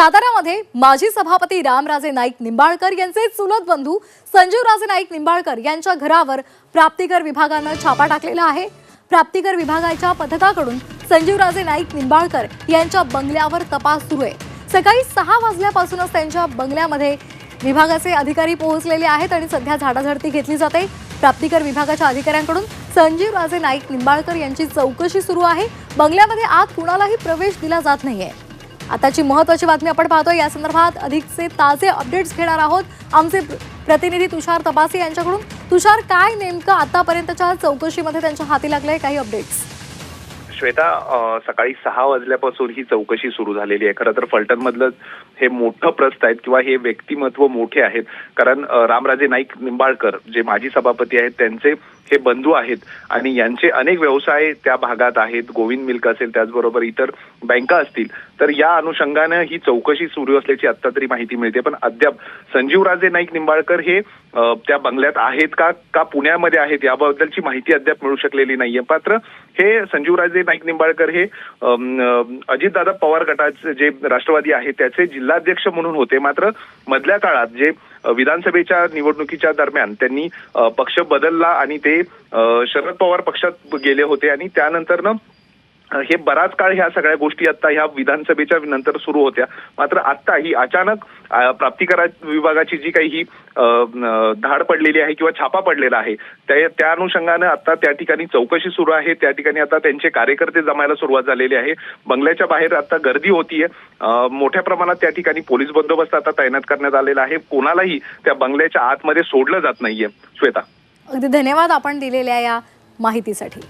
साताऱ्यामध्ये माजी सभापती रामराजे नाईक निंबाळकर यांचे चुलत बंधू संजीवराजे नाईक निंबाळकर यांच्या घरावर प्राप्तिकर विभागानं छापा टाकलेला आहे. प्राप्तिकर विभागाच्या पथकाकडून संजीवराजे नाईक निंबाळकर यांच्या बंगल्यावर तपास सुरू आहे. सकाळी सहा वाजल्यापासूनच त्यांच्या बंगल्यामध्ये विभागाचे अधिकारी पोहोचलेले आहेत आणि सध्या झाडाझडती घेतली जाते. प्राप्तिकर विभागाच्या अधिकाऱ्यांकडून संजीव राजे नाईक निंबाळकर यांची चौकशी सुरू आहे. बंगल्यामध्ये आत कुणालाही प्रवेश दिला जात नाहीये. आताची महत्वाची बातमी आपण पाहतोय. या संदर्भात अधिकचे ताजे अपडेट्स घेणार आहोत. आमचे प्रतिनिधी तुषार तपासे यांच्याकडून. तुषार काय नेमकं आतापर्यंतच्या चौकशीमध्ये त्यांच्या हाती लागलंय? काही अपडेट्स श्वेता सकाळी सहा वाजल्यापासून ही चौकशी सुरू झालेली आहे. खरं तर फलटणमधलं हे मोठं प्रस्त आहेत किंवा हे व्यक्तिमत्व मोठे आहेत. कारण रामराजे नाईक निंबाळकर जे माजी सभापती आहेत त्यांचे हे बंधू आहेत आणि यांचे अनेक व्यवसाय त्या भागात आहेत. गोविंद मिल्क असेल त्याचबरोबर इतर बँका असतील. तर या अनुषंगानं ही चौकशी सुरू असल्याची आता तरी माहिती मिळते. पण अद्याप संजीवराजे नाईक निंबाळकर हे त्या बंगल्यात आहेत का? का पुण्यामध्ये आहेत? याबद्दलची माहिती अद्याप मिळू शकलेली नाहीये. मात्र हे संजीवराजे नाईक निंबाळकर हे अजितदादा पवार गटाचे जे राष्ट्रवादी आहेत त्याचे जिल्हाध्यक्ष म्हणून होते. मात्र मधल्या काळात जे विधानसभेच्या निवडणुकीच्या दरम्यान त्यांनी पक्ष बदलला आणि ते शरद पवार पक्षात गेले होते आणि त्यानंतरनं हे बराच काळ ह्या सगळ्या गोष्टी आता ह्या विधानसभेच्या नंतर सुरू होत्या. मात्र आता ही अचानक प्राप्तिकर विभागाची जी काही ही धाड पडलेली आहे किंवा छापा पडलेला आहे त्या त्या अनुषंगानं आता त्या ठिकाणी चौकशी सुरू आहे. त्या ठिकाणी आता त्यांचे कार्यकर्ते जमायला सुरुवात झालेली आहे. बंगल्याच्या बाहेर आता गर्दी होतीये. मोठ्या प्रमाणात त्या ठिकाणी पोलीस बंदोबस्त आता तैनात करण्यात आलेला आहे. कोणालाही त्या बंगल्याच्या आतमध्ये सोडलं जात नाहीये. श्वेता. अगदी धन्यवाद आपण दिलेल्या या माहितीसाठी.